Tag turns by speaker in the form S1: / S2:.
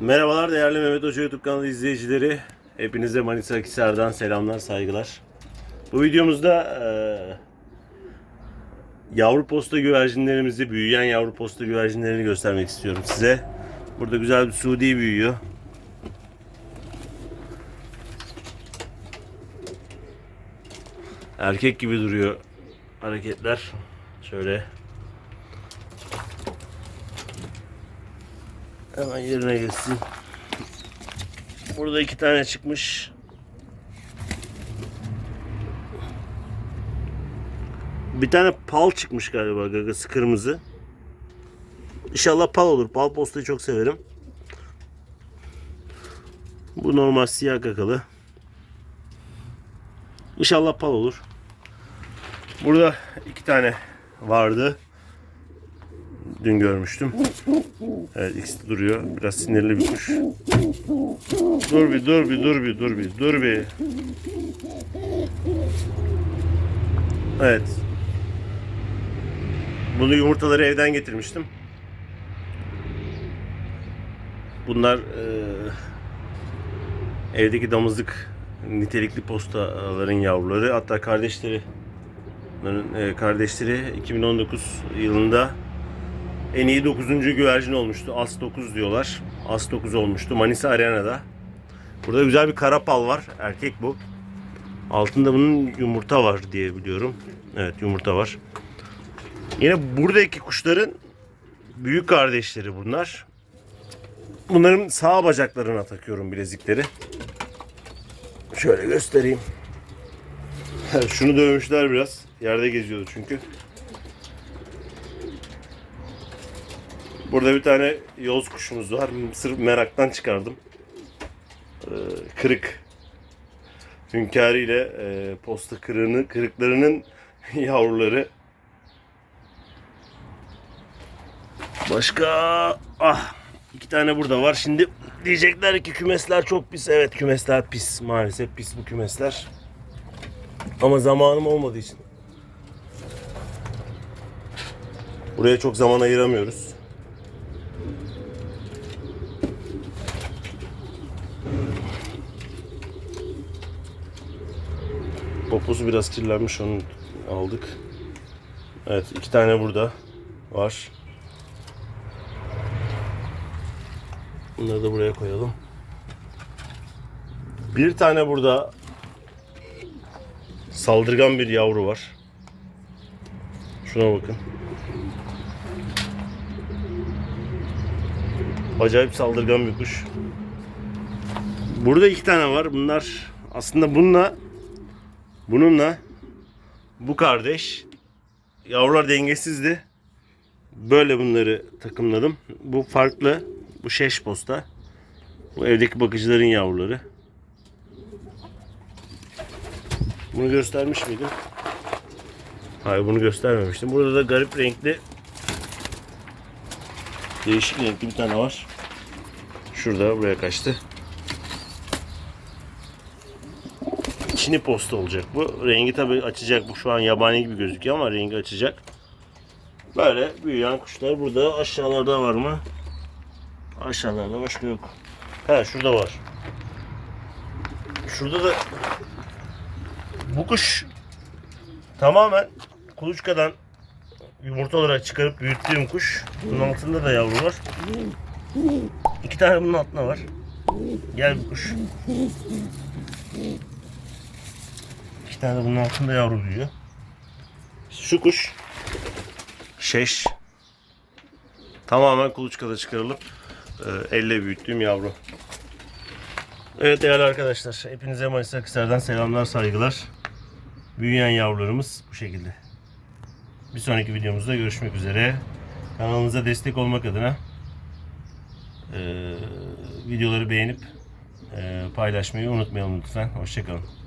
S1: Merhabalar değerli Mehmet Hoca YouTube kanalı izleyicileri. Hepinize Manisa Akhisar'dan selamlar, saygılar. Bu videomuzda eee, yavru posta güvercinlerimizi, büyüyen yavru posta güvercinlerini göstermek istiyorum size. Burada güzel bir Suudi büyüyor. Erkek gibi duruyor hareketler. Şöyle Hemen yerine geçsin. Burada iki tane çıkmış. Bir tane pal çıkmış galiba gagası kırmızı. İnşallah pal olur. Pal postayı çok severim. Bu normal siyah gagalı. İnşallah pal olur. Burada iki tane vardı. Dün görmüştüm. Evet ikisi duruyor. Biraz sinirli bir kuş. Dur bir dur bir dur bir dur bir dur bir. Evet. Bunu yumurtaları evden getirmiştim. Bunlar eee, evdeki damızlık nitelikli postaların yavruları. Hatta kardeşleri eee, kardeşleri 2019 yılında en iyi 9. güvercin olmuştu. As 9 diyorlar. As 9 olmuştu Manisa Arena'da. Burada güzel bir karapal var. Erkek bu. Altında bunun yumurta var diye biliyorum. Evet yumurta var. Yine buradaki kuşların büyük kardeşleri bunlar. Bunların sağ bacaklarına takıyorum bilezikleri. Şöyle göstereyim. Şunu dövmüşler biraz. Yerde geziyordu çünkü. Burada bir tane yoz kuşumuz var. Sırf meraktan çıkardım. Ee, kırık. Hünkârı ile e, posta kırığını, kırıklarının yavruları. Başka ah iki tane burada var. Şimdi diyecekler ki kümesler çok pis. Evet kümesler pis. Maalesef pis bu kümesler. Ama zamanım olmadığı için buraya çok zaman ayıramıyoruz. Poposu biraz kirlenmiş onu aldık. Evet iki tane burada var. Bunları da buraya koyalım. Bir tane burada saldırgan bir yavru var. Şuna bakın. Acayip saldırgan bir kuş. Burada iki tane var. Bunlar aslında bununla Bununla bu kardeş yavrular dengesizdi. Böyle bunları takımladım. Bu farklı. Bu şeş posta. Bu evdeki bakıcıların yavruları. Bunu göstermiş miydim? Hayır bunu göstermemiştim. Burada da garip renkli değişik renkli bir tane var. Şurada buraya kaçtı. Çini posta olacak bu. Rengi tabi açacak. Bu şu an yabani gibi gözüküyor ama rengi açacak. Böyle büyüyen kuşlar burada. Aşağılarda var mı? Aşağılarda başka yok. He şurada var. Şurada da bu kuş tamamen kuluçkadan yumurta olarak çıkarıp büyüttüğüm kuş. Bunun altında da yavru var. İki tane bunun altında var. Gel bu kuş. İki tane bunun altında yavru büyüyor. Şu kuş şeş tamamen kuluçkada çıkarılıp e, elle büyüttüğüm yavru. Evet değerli arkadaşlar hepinize Manisa Akhisar'dan selamlar saygılar. Büyüyen yavrularımız bu şekilde. Bir sonraki videomuzda görüşmek üzere. Kanalımıza destek olmak adına e, videoları beğenip e, paylaşmayı unutmayalım lütfen. Hoşçakalın.